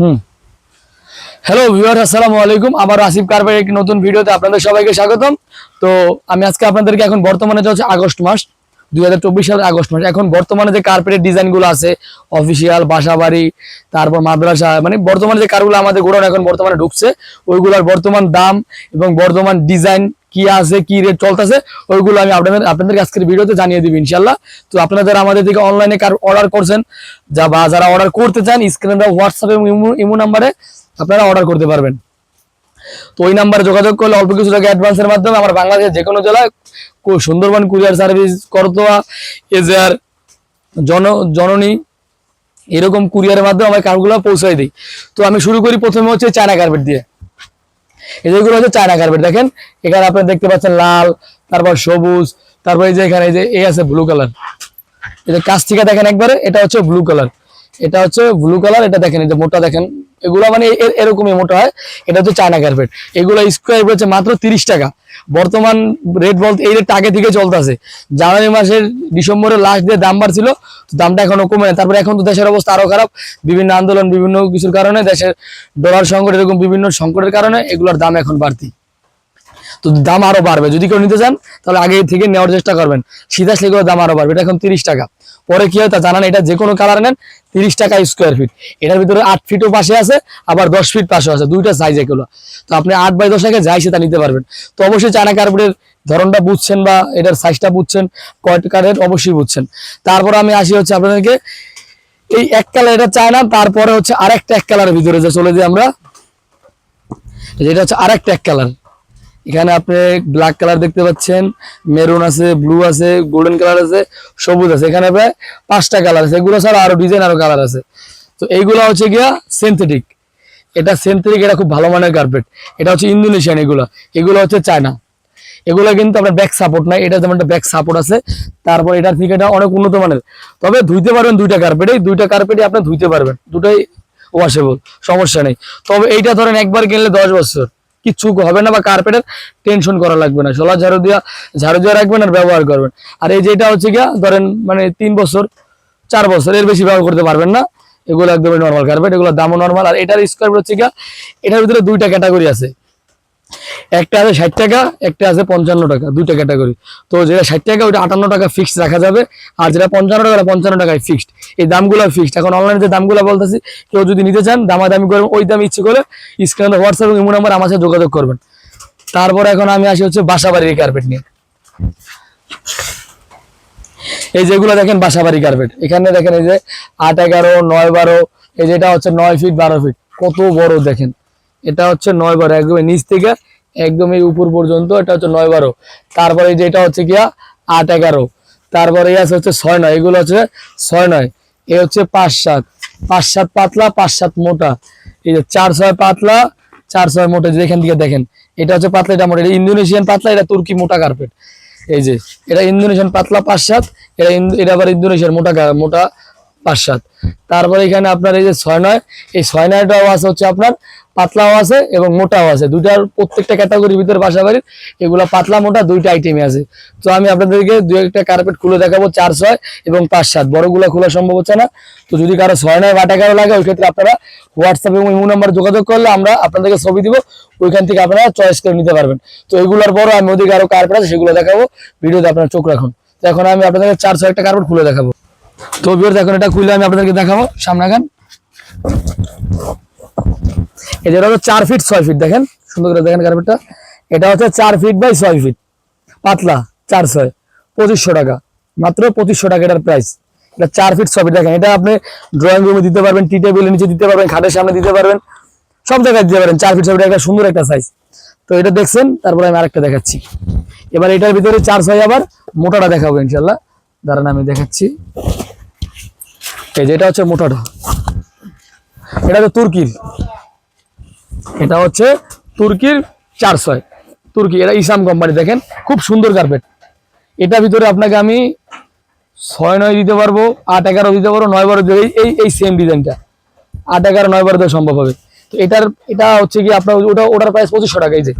হুম। Hello viewer আসসালামু আলাইকুম। আবার আসিফ কারবার একটি নতুন ভিডিওতে আপনাদের সবাইকে স্বাগতম। তো আমি আজকে আপনাদেরকে এখন বর্তমানে যে হচ্ছে আগস্ট মাস, দুই হাজার চব্বিশ সালের আগস্ট মাস। এখন বর্তমানে যে কার্পেটের ডিজাইনগুলো আছে অফিসিয়াল বাসাবাড়ি, তারপর মাদ্রাসা মানে বর্তমানে যে কারগুলো আমাদের গোডাউন এখন বর্তমানে ঢুকছে, ওইগুলোর বর্তমান দাম এবং বর্তমান ডিজাইন কি আছে, কি রেট চলতেছে, ওইগুলো আমি আপনাদের আপনাদের আজকের ভিডিওতে জানিয়ে দিব ইনশাল্লাহ তো আপনারা যারা আমাদের থেকে অনলাইনে কার অর্ডার করছেন, যা বা যারা অর্ডার করতে চান স্ক্রিনে দেওয়া হোয়াটসঅ্যাপ এবং ইমো নাম্বারে আপনারা অর্ডার করতে পারবেন। তো ওই নাম্বারে যোগাযোগ করলে অল্প কিছু টাকা অ্যাডভান্সের মাধ্যমে আমার বাংলাদেশের যে কোনো জেলায় সুন্দরবন কুরিয়ার সার্ভিস করতোয়া এজার জন, জননী, এরকম কুরিয়ারের মাধ্যমে আমার কারগুলো পৌঁছাই দিই। তো আমি শুরু করি প্রথমে হচ্ছে চায়না কার্পেট দিয়ে। এই যেগুলো হচ্ছে চায়না কার্পেট দেখেন? এখানে আপনি দেখতে পাচ্ছেন লাল, তারপর সবুজ, তারপর এই যে এখানে এই যে এই আছে ব্লু কালার এই যে কাছ থেকে দেখেন একবারে, এটা হচ্ছে ব্লু কালার এটা হচ্ছে ব্লু কালার এটা দেখেন, এই যে মোটা দেখেন। এগুলো মানে এরকমই মোটা হয়। এটা হচ্ছে চায়না কার্পেট এগুলো স্কোয়ার হচ্ছে মাত্র তিরিশ টাকা। বর্তমান রেট বলতে এই রেট আগে থেকে চলতেছে। জানুয়ারি মাসের ডিসেম্বরের লাস্ট দিয়ে দাম বাড়ছিল দামটা এখনও কমে না তারপরে এখন তো দেশের অবস্থা আরও খারাপ। বিভিন্ন আন্দোলন বিভিন্ন কিছুর কারণে দেশের ডলার সংকট এরকম বিভিন্ন সংকটের কারণে এগুলোর দাম এখন বাড়তি। তো দাম আরও বাড়বে। যদি কেউ নিতে চান, তাহলে আগে থেকে নেওয়ার চেষ্টা করবেন। শীত আসলে এগুলোর দাম আরও বাড়বে। এটা এখন তিরিশ টাকা। পরে কি হয় তা জানান, এটা যে কোনো কালার নেন, তিরিশ টাকা স্কোয়ার ফিট এটার ভিতরে আট ফিটও পাশে আছে, আবার দশ ফিট পাশে আছে। দুইটা সাইজ এগুলো তো আপনি আট বাই দশ টাকা যাই সেটা নিতে পারবেন। তো অবশ্যই চায়না কার্পেটের ধরনটা বুঝছেন বা এটার সাইজটা বুঝছেন কয়টা কারের অবশ্যই বুঝছেন। তারপর আমি আসি হচ্ছে আপনাদেরকে, এই এক কালার এটা চায় না, তারপরে হচ্ছে আরেকটা এক কালারের ভিতরে যে চলে যাই আমরা, যেটা হচ্ছে আরেকটা এক কালার এখানে আপনি ব্ল্যাক কালার দেখতে পাচ্ছেন মেরুন আছে ব্লু আছে গোল্ডেন কালার আছে, সবুজ আছে। এখানে প্রায় পাঁচটা কালার আছে। এগুলো ছাড়া আরও ডিজাইন আরও কালার আছে। তো এইগুলো হচ্ছে গিয়া সিনথেটিক এটা সিনথেটিক এটা খুব ভালো মানের কার্পেট এটা হচ্ছে ইন্দোনেশিয়ান এগুলো। এগুলো হচ্ছে চায়না এগুলো কিন্তু আপনার ব্যাক সাপোর্ট নাই। এটা যেমন ব্যাক সাপোর্ট আছে, তারপর এটার থেকে এটা অনেক উন্নত মানের। তবে ধুইতে পারবেন দুইটা কার্পেট এই দুইটা কার্পেটই আপনি ধুইতে পারবেন। দুটাই ওয়াশেবল সমস্যা নেই। তবে এইটা ধরেন একবার কিনলে দশ বছর। কিচ্ছু হবে না বা কার্পেটের টেনশন করা লাগবে না। সোলা ঝাড়ু দিয়া, ঝাড়ু দিয়ে রাখবেন আর ব্যবহার করবেন। আর এই যেটা হচ্ছে গিয়া, ধরেন মানে তিন বছর, চার বছর, এর বেশি ব্যবহার করতে পারবেন না। এগুলো একদমই নর্মাল কার্পেট এগুলো দামও নর্মাল আর এটার স্কোয়ার হচ্ছে গিয়া, এটার ভিতরে দুইটা ক্যাটাগরি আছে। একটা আছে ষাট টাকা, একটা আছে পঞ্চান্ন টাকা, দুইটা ক্যাটাগরি তো যেটা ষাট টাকা ওটা আটান্ন টাকা ফিক্সড রাখা যাবে। আর যেটা পঞ্চান্ন টাকা পঞ্চান্ন টাকায় ফিক্সড এই দামগুলো ফিক্সড এখন অনলাইনে যে দামগুলো বলতেছি, কেউ যদি নিতে চান, দামাদামি করবেন ওই দাম ইচ্ছে করে স্ক্রিনে হোয়াটসঅ্যাপ এবং ইমো নাম্বার আমার সাথে যোগাযোগ করবেন। তারপর এখন আমি আসি হচ্ছে বাসা বাড়ির কার্পেট নিয়ে। এই যেগুলো দেখেন বাসাবাড়ি কার্পেট এখানে দেখেন এই যে আট, এগারো, নয়, বারো, এই যেটা হচ্ছে নয় ফিট বারো ফিট কত বড় দেখেন। এটা হচ্ছে নয় বারো একদম নিচ থেকে একদম এই উপর পর্যন্ত, এটা হচ্ছে নয় বারো তারপরে এই যে এটা হচ্ছে গিয়া আট এগারো, তারপরে আছে হচ্ছে ছয় নয়, এগুলো হচ্ছে ছয় নয়, এ হচ্ছে পাঁচ সাত পাঁচ সাত পাতলা, পাঁচ সাত মোটা। এই যে চার ছয় পাতলা, চার ছয় মোটা এখান থেকে দেখেন, এটা হচ্ছে পাতলা, এটা মোটা, এটা ইন্দোনেশিয়ান পাতলা, এটা তুর্কি মোটা কার্পেট এই যে, এটা ইন্দোনেশিয়ান পাতলা পাঁচ সাত, এটা এটা আবার ইন্দোনেশিয়ার মোটা মোটা পাঁচ সাত। তারপরে এখানে আপনার এই যে ছয় নয়, এই ছয় নয়টাও আছে হচ্ছে আপনার পাতলাও আছে এবং মোটাও আছে। দুইটার প্রত্যেকটা ক্যাটাগরির ভিতরে বাসা বাড়ির এগুলো পাতলা, মোটা দুইটা আইটেমে আছে। তো আমি আপনাদেরকে দু একটা কার্পেট খুলে দেখাবো, চার, ছয় এবং পাঁচ, সাত। বড়গুলো খোলা সম্ভব হচ্ছে না। তো যদি কারও ছয়, নয় বা এগারো লাগে ওই ক্ষেত্রে আপনারা হোয়াটসঅ্যাপ এবং ইমো নাম্বার যোগাযোগ করলে আমরা আপনাদেরকে ছবি দিব। ওইখান থেকে আপনারা চয়েস করে নিতে পারবেন। তো এগুলোর পরও আমি ওদিকে আরও কার্পেট আছে, সেগুলো দেখাবো। ভিডিওতে আপনারা চোখ রাখুন। এখন আমি আপনাদেরকে চার, ছয় একটা কার্পেট খুলে দেখাবো। তো বিয়ার এখন এটা খুলে আমি আপনাদেরকে দেখাবো। সামনে যেটা হচ্ছে চার ফিট ছয় ফিট দেখেন? সুন্দর করে দেখেন কার্পেটটা এটা হচ্ছে চার ফিট বাই ছয় ফিট পাতলা, চার ছয়, পঁচিশশো টাকা। মাত্র পঁচিশশো টাকা এটার প্রাইস এটা চার ফিট ছয় ফিট দেখেন, এটা আপনি ড্রয়িং রুমে দিতে পারবেন টি টেবিলের নিচে দিতে পারবেন, খাটের সামনে দিতে পারবেন, সব জায়গায় দিতে পারেন। চার ফিট ছয় ফিট একটা সুন্দর একটা সাইজ তো এটা দেখছেন, তারপরে আমি আরেকটা দেখাচ্ছি। এবার এটার ভিতরে চার ছয় আবার মোটাটা দেখাবো ইনশাল্লাহ দাঁড়ান, আমি দেখাচ্ছি। এই যে এটা হচ্ছে মোটাটা। এটা হচ্ছে তুর্কির। এটা হচ্ছে তুর্কির চার ছয় তুর্কি, এটা ইসাম কোম্পানি, দেখেন, খুব সুন্দর কার্পেট এটার ভিতরে আপনাকে আমি ছয় নয় দিতে পারব, আট এগারো দিতে পারব, নয় বারো দিতে এই- এই সেম ডিজাইনটা আট এগারো, নয় বারো দেওয়া সম্ভব হবে। তো এটার এটা হচ্ছে কি আপনার ওটা ওটার প্রাইস পঁচিশশো টাকা, এই যে।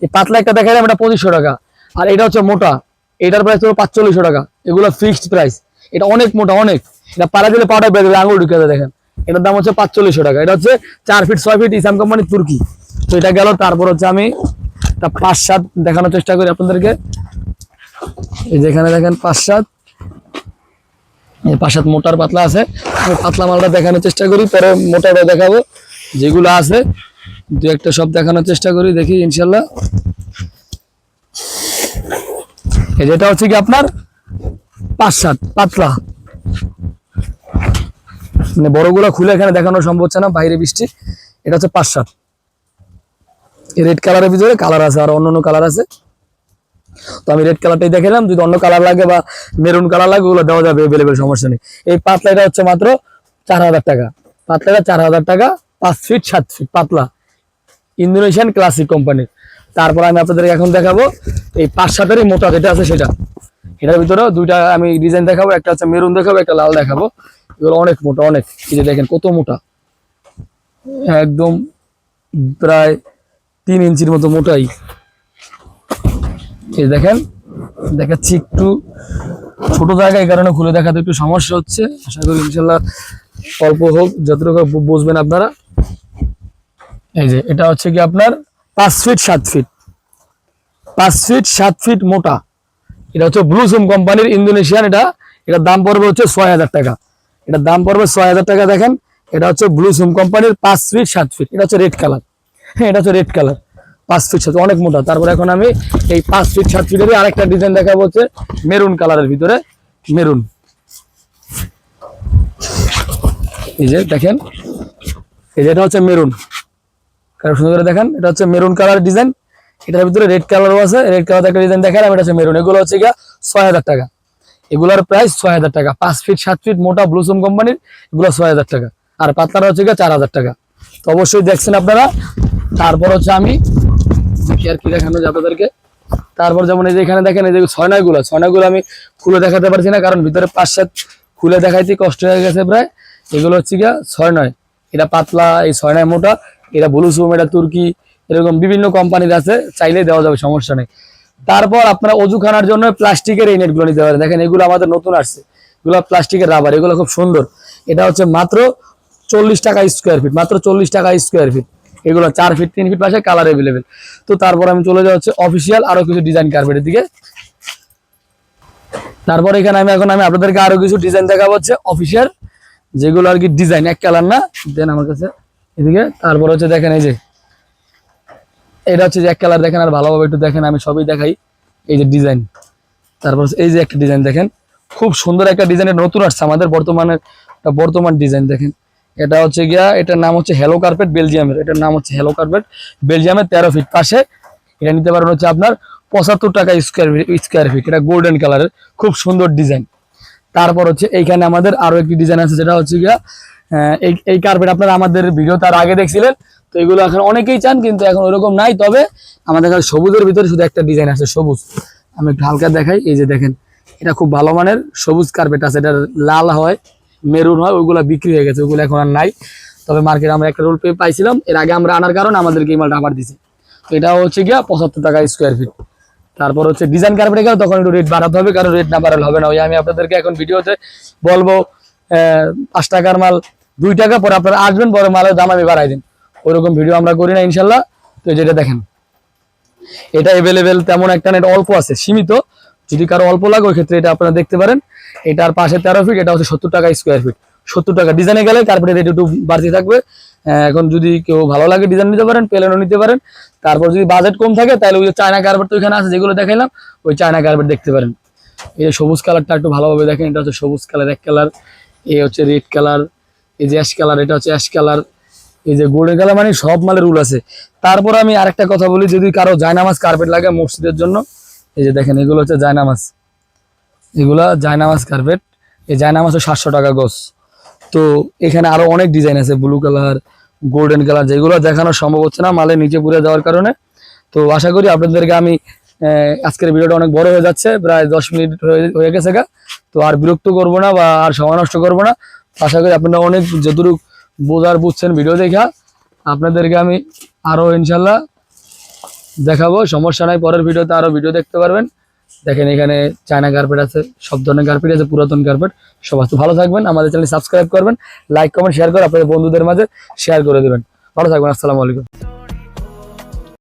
এই পাতলা একটা দেখা যায় এটা পঁচিশশো টাকা। আর এটা হচ্ছে মোটা। এটার প্রাইস হলো পাঁচচল্লিশশো টাকা। এগুলো ফিক্সড প্রাইস এটা অনেক মোটা, অনেক। এটা পাড়া দিলে পাউডার বেঁধে আঙুল ঢুকে দেখেন। এটার দাম হচ্ছে পাঁচচল্লিশশো টাকা। এটা হচ্ছে চার ফিট, ছয় ফিট ইসাম কোম্পানির তুর্কি। তো এটা গেল, তারপর হচ্ছে আমি তা পাঁচ সাত দেখানোর চেষ্টা করি আপনাদেরকে। এই যেখানে দেখেন পাঁচ সাত পাঁচ সাত মোটার পাতলা আছে। আমি পাতলা মালটা দেখানোর চেষ্টা করি, পরে মোটাটা দেখাবো। যেগুলো আছে, দু একটা সব দেখানোর চেষ্টা করি, দেখি, ইনশাল্লাহ। এই যেটা হচ্ছে কি আপনার পাঁচ সাত পাতলা। মানে বড়গুলো খুলে এখানে দেখানো সম্ভব হচ্ছে না, বাইরে বৃষ্টি। এটা হচ্ছে পাঁচ সাত। রেড কালারের ভিতরে কালার আছে, আর অন্য অন্য কালার আছে। তো আমি রেড কালারটাই দেখালাম, যদি অন্য কালার লাগে বা মেরুন কালার লাগে, ওগুলো দেওয়া যাবে এভেলেবেল সমস্যা নেই। এই পাতলাটা হচ্ছে মাত্র চার হাজার টাকা। পাতলাটা চার হাজার টাকা, পাঁচ ফিট সাত ফিট পাতলা। ইন্দোনেশিয়ান ক্লাসিক কোম্পানির তারপর আমি আপনাদেরকে এখন দেখাবো, এই পাঁচ সাতেরই মোটা যেটা আছে সেটা। এটার ভিতরে দুইটা আমি ডিজাইন দেখাবো, একটা হচ্ছে মেরুন দেখাবো, একটা লাল দেখাবো। এগুলো অনেক মোটা, অনেক। এই যে দেখেন কত মোটা। একদম প্রায় তিন ইঞ্চির মতো মোটাই। এই দেখেন, দেখাচ্ছি একটু ছোট জায়গায় কারণে খুলে দেখাতে একটু সমস্যা হচ্ছে। আশা করি ইনশাল্লাহ অল্প হোক, যতটুকু বুঝবেন আপনারা। এই যে, এটা হচ্ছে কি আপনার পাঁচ ফিট সাত ফিট। পাঁচ ফিট সাত ফিট মোটা। এটা হচ্ছে ব্লুসুম কোম্পানির ইন্দোনেশিয়ান, এটা, এটার দাম পড়বে হচ্ছে ছয় হাজার টাকা। এটার দাম পড়বে ছয় হাজার টাকা, দেখেন। এটা হচ্ছে ব্লুসুম কোম্পানির পাঁচ ফিট সাত ফিট এটা হচ্ছে রেড কালার হ্যাঁ এটা হচ্ছে রেড কালার পাঁচ ফিট সাত অনেক মোটা। তারপর এখন আমি এই পাঁচ ফিট সাত ফিটেরই আরেকটা ডিজাইন দেখাবো হচ্ছে মেরুন কালারের ভিতরে। মেরুন এই যে, দেখেন। এই যে, এটা হচ্ছে মেরুন কারণ সুন্দর করে দেখেন। এটা হচ্ছে মেরুন কালার ডিজাইন এটার ভিতরে রেড কালারও আছে। রেড কালার একটা ডিজাইন দেখালাম। এটা হচ্ছে মেরুন এগুলো হচ্ছে গিয়া ছয় হাজার টাকা। এগুলোর প্রাইস ছয় হাজার টাকা। পাঁচ ফিট সাত ফিট মোটা ব্লুসুম কোম্পানির এগুলো ছয় হাজার টাকা। আর পাতলাটা হচ্ছে গিয়া চার হাজার টাকা। তো অবশ্যই দেখছেন আপনারা। তারপর হচ্ছে আমি আর কি দেখানো যায় আপনাদেরকে। তারপর যেমন এই যে এখানে দেখেন, এই যে ছয় নয়গুলো ছয় নয়গুলো আমি খুলে দেখাতে পারছি না, কারণ ভিতরে পাঁচ সাত খুলে দেখাইতে কষ্ট হয়ে গেছে প্রায়। এগুলো হচ্ছে গিয়া ছয় নয়। এটা পাতলা, এই ছয় নয় মোটা। এটা ব্লুসুম এটা তুর্কি, এরকম বিভিন্ন কোম্পানির আছে। চাইলে দেওয়া যাবে, সমস্যা নেই। তারপর আপনারা অজুখানার জন্য প্লাস্টিকের এই নেটগুলো নিতে পারেন। দেখেন, এগুলো আমাদের নতুন আসছে। এগুলো প্লাস্টিকের রাবার, এগুলো খুব সুন্দর। এটা হচ্ছে মাত্র চল্লিশ টাকা স্কোয়ার ফিট মাত্র চল্লিশ টাকা স্কোয়ার ফিট এগুলো চার ফিট তিন ফিট পাশে কালার অ্যাভেলেবেল তো তারপর আমি চলে যাওয়া হচ্ছে অফিসিয়াল আরও কিছু ডিজাইন কার্পেটের দিকে। তারপর এখানে আমি, এখন আমি আপনাদেরকে আরও কিছু ডিজাইন দেখাবো হচ্ছে অফিসিয়াল যেগুলো আর কি ডিজাইন এক কালার না। দেন আমার কাছে এদিকে, তারপর হচ্ছে দেখেন এই যে এটা হচ্ছে যে এক কালার দেখেন, আর ভালোভাবে একটু দেখেন, আমি সবই দেখাই। এই যে ডিজাইন তারপর এই যে একটা ডিজাইন দেখেন, খুব সুন্দর একটা ডিজাইনের নতুন আসছে আমাদের বর্তমানের বর্তমান ডিজাইন দেখেন। এটা হচ্ছে গিয়া, এটার নাম হচ্ছে হ্যালো কার্পেট বেলজিয়ামের এটার নাম হচ্ছে হ্যালো কার্পেট বেলজিয়ামের তেরো ফিট পাশে। এটা নিতে পারেন হচ্ছে আপনার পঁচাত্তর টাকা স্কোয়ার স্কোয়ার ফিট এটা গোল্ডেন কালারের খুব সুন্দর ডিজাইন তারপর হচ্ছে এইখানে আমাদের আরও একটি ডিজাইন আছে, যেটা হচ্ছে গিয়া এই কার্পেট আপনারা আমাদের ভিডিও তার আগে দেখছিলেন তো এগুলো এখন অনেকেই চান, কিন্তু এখন ওরকম নাই। তবে আমাদের কাছে সবুজের ভিতরে শুধু একটা ডিজাইন আছে, সবুজ। আমি একটু হালকা দেখাই, এই যে দেখেন, এটা খুব ভালো মানের সবুজ কার্পেট আছে এটা লাল হয়, মেরুন হয় ওইগুলো বিক্রি হয়ে গেছে, ওগুলো এখন আর নাই। তবে মার্কেটে আমরা একটা রোল পেয়ে পাইছিলাম, এর আগে আমরা আনার কারণে আমাদেরকে এই মালটা আবার দিছে। তো এটা হচ্ছে গিয়া পঁচাত্তর টাকা স্কোয়ার ফিট তারপর হচ্ছে ডিজাইন কার্পেটে গেলে তখন একটু রেট বাড়াতে হবে, কারণ রেট না বাড়ালে হবে না। ওই আমি আপনাদেরকে এখন ভিডিওতে বলব পাঁচ টাকার মাল, দুই টাকা পরে আপনারা আসবেন, পরে মালের দাম আমি বাড়াই দিন ওইরকম ভিডিও আমরা করি না, ইনশাল্লাহ। তো যেটা দেখেন। এটা এভেলেবেল তেমন একটা নেট অল্প আছে, সীমিত। যদি কারও অল্প লাগে, ওই ক্ষেত্রে এটা আপনারা দেখতে পারেন। এটার পাশে তেরো ফিট এটা হচ্ছে সত্তর টাকা স্কোয়ার ফিট সত্তর টাকা ডিজাইনে গেলে কার্পেটের রেট একটু বাড়তি থাকবে। এখন যদি কেউ ভালো লাগে ডিজাইন নিতে পারেন প্লেনও নিতে পারেন। তারপর যদি বাজেট কম থাকে, তাহলে ওই যে চায়না কার্পেট তো আছে, যেগুলো দেখাইলাম, ওই চায়না কার্পেট দেখতে পারেন। এই যে সবুজ কালারটা একটু ভালোভাবে দেখেন, এটা হচ্ছে সবুজ কালার এক কালার এ হচ্ছে রেড কালার এই যে অ্যাশ কালার এটা হচ্ছে অ্যাশ কালার এই যে গোল্ডেন কালার মানে সব মালের রুল আছে। তারপর আমি আরেকটা কথা বলি, যদি কারও জায়নামাজ কার্পেট লাগে মসজিদের জন্য, এই যে দেখেন, এগুলো হচ্ছে জায়নামাজ। এগুলা জায়নামাজ কার্পেট এই জায়নামাজ সাতশো টাকা গজ। তো এখানে আরও অনেক ডিজাইন আছে ব্লু কালার গোল্ডেন কালার যেগুলো দেখানো সম্ভব হচ্ছে না মালে নিচে পুড়ে যাওয়ার কারণে। তো আশা করি আপনাদেরকে আমি আজকের ভিডিওটা অনেক বড় হয়ে যাচ্ছে, প্রায় দশ মিনিট হয়ে গেছে গা। তো আর বিরক্ত করব না বা আর সময় নষ্ট করব না। আশা করি আপনারা অনেক যতটুকু বোঝার বুঝছেন ভিডিও দেখা, আপনাদেরকে আমি আরও ইনশাল্লাহ দেখাবো। সমস্যা নাই, পরের ভিডিওতে আরও ভিডিও দেখতে পারবেন। দেখেন এখানে চায়না কার্পেট আছে, সব ধরনের কার্পেট আছে, পুরাতন কার্পেট সবাই তো ভালো থাকবেন, আমাদের চ্যানেল সাবস্ক্রাইব করবেন লাইক কমেন্ট শেয়ার করে আপনাদের বন্ধুদের মাঝে শেয়ার করে দেবেন। ভালো থাকবেন, আসসালামু আলাইকুম।